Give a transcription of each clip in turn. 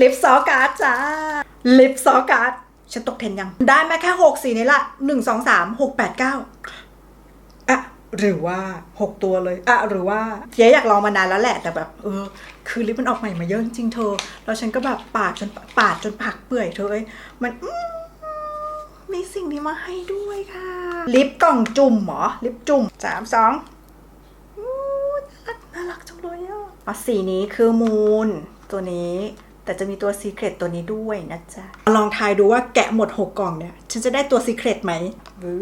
ลิปซอการ์ดจ้า ลิปซอการ์ดฉันตกเทรนยัง ได้แม่แค่หกสีนี่ละหนึ่งสองสามหกแปดเก้าอะหรือว่าหกตัวเลยอะหรือว่าเจ๊อยากลองมานานแล้วแหละแต่แบบ เออ คือลิปมันออกใหม่มาเยอะจริงเธอ แล้วฉันก็แบบปาดจนปาดจนผักเปื่อยเธอเอ้ยมันมีสิ่งนี้มาให้ด้วยค่ะ ลิปกล่องจุ่มเหรอ ลิปจุ่มสามสองน่ารักน่ารักจังเลยอะอ๋อสีนี้คือมูนตัวนี้ แต่จะมีตัวซีเครตตัวนี้ด้วยนะจ๊ะ ลองทายดูว่าแกะหมด 6 กล่องเนี่ย ฉันจะได้ตัวซีเครตไหมวู้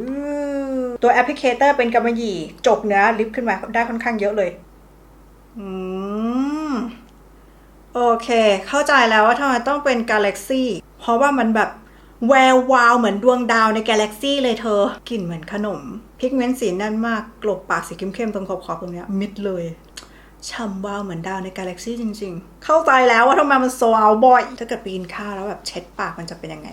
ตัวแอปพลิเคเตอร์เป็นกำมะหยี่จบเนื้อลิฟต์ขึ้นมาได้ค่อนข้างเยอะเลย อืม โอเค เข้าใจแล้วว่าทำไมต้องเป็นกาแล็กซี่เพราะว่ามันแบบแวววาวเหมือนดวงดาวในกาแล็กซี่เลยเธอกลิ่นเหมือนขนม พิกเมนต์สีแน่นมากกลบปากสีเข้มๆตรงขอบๆตรงเนี้ยมิดเลย ช่ำวาวเหมือนดาวในกาแล็กซี่จริง ๆ เข้าใจแล้วว่าทำไมมันโซเอาบ่อย ถ้าเกิดปีนข้าวแล้วแบบเช็ดปากมันจะเป็นยังไง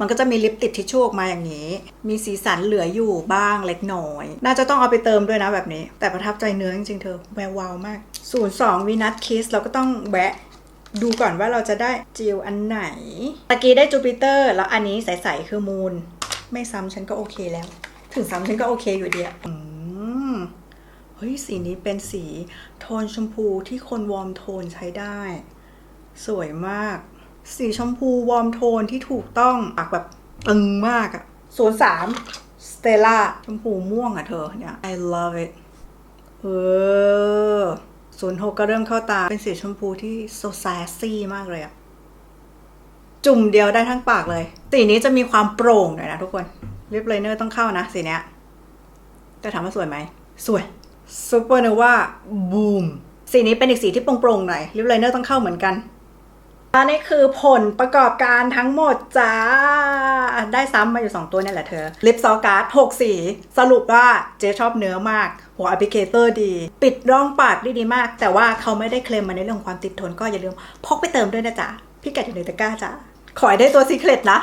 มันก็จะมีลิปติดทิชชู่ออกมาอย่างนี้ มีสีสันเหลืออยู่บ้างเล็กน้อย น่าจะต้องเอาไปเติมด้วยนะแบบนี้ แต่ประทับใจเนื้อจริงๆเธอแวววาวมาก 02วีนัทคิสเราก็ต้องแวะดูก่อนว่าเราจะได้จิวอันไหน ตะกี้ได้จูปิเตอร์ แล้วอันนี้ใสๆคือมูน ไม่ซ้ำฉันก็โอเคแล้ว ถึงซ้ำฉันก็โอเคอยู่ดีอะอืม เฮ้ยสีนี้เป็นสีโทนชมพูที่คนวอร์มโทนใช้ได้ สวยมาก สีชมพูวอร์มโทนที่ถูกต้องปากแบบตึงมากอะศูนย์สามสเตล่าชมพูม่วงอะเธอเนี่ย I love it เออศูนย์หกก็เริ่มเข้าตา เป็นสีชมพูที่โซซาซี่มากเลยอะจุ่มเดียวได้ทั้งปากเลย สีนี้จะมีความโปร่งหน่อยนะทุกคนลิปไลเนอร์ต้องเข้านะสีเนี้ยแต่ถามว่าสวยไหม สวย ซูเปอร์นว่าบูมสีนี้เป็นอีกสีที่โปร่งๆหน่อยลิปไลเนอร์ต้องเข้าเหมือนกันอันนี้คือผลประกอบการทั้งหมดจ้า ได้ซ้ำมาอยู่ 2 ตัวนี่แหละเธอ ลิปซอการ์ด6 สี สรุปว่าเจ๊ชอบเนื้อมาก หัวแอปพลิเคเตอร์ดี ปิดร่องปากได้ดีมาก แต่ว่าเขาไม่ได้เคลมมาในเรื่องของความติดทนก็อย่าลืมพกไปเติมด้วยนะจ๊ะ พี่แกะอยู่ในตะกร้าจ้ะ ขอให้ได้ตัวซีเครตนะ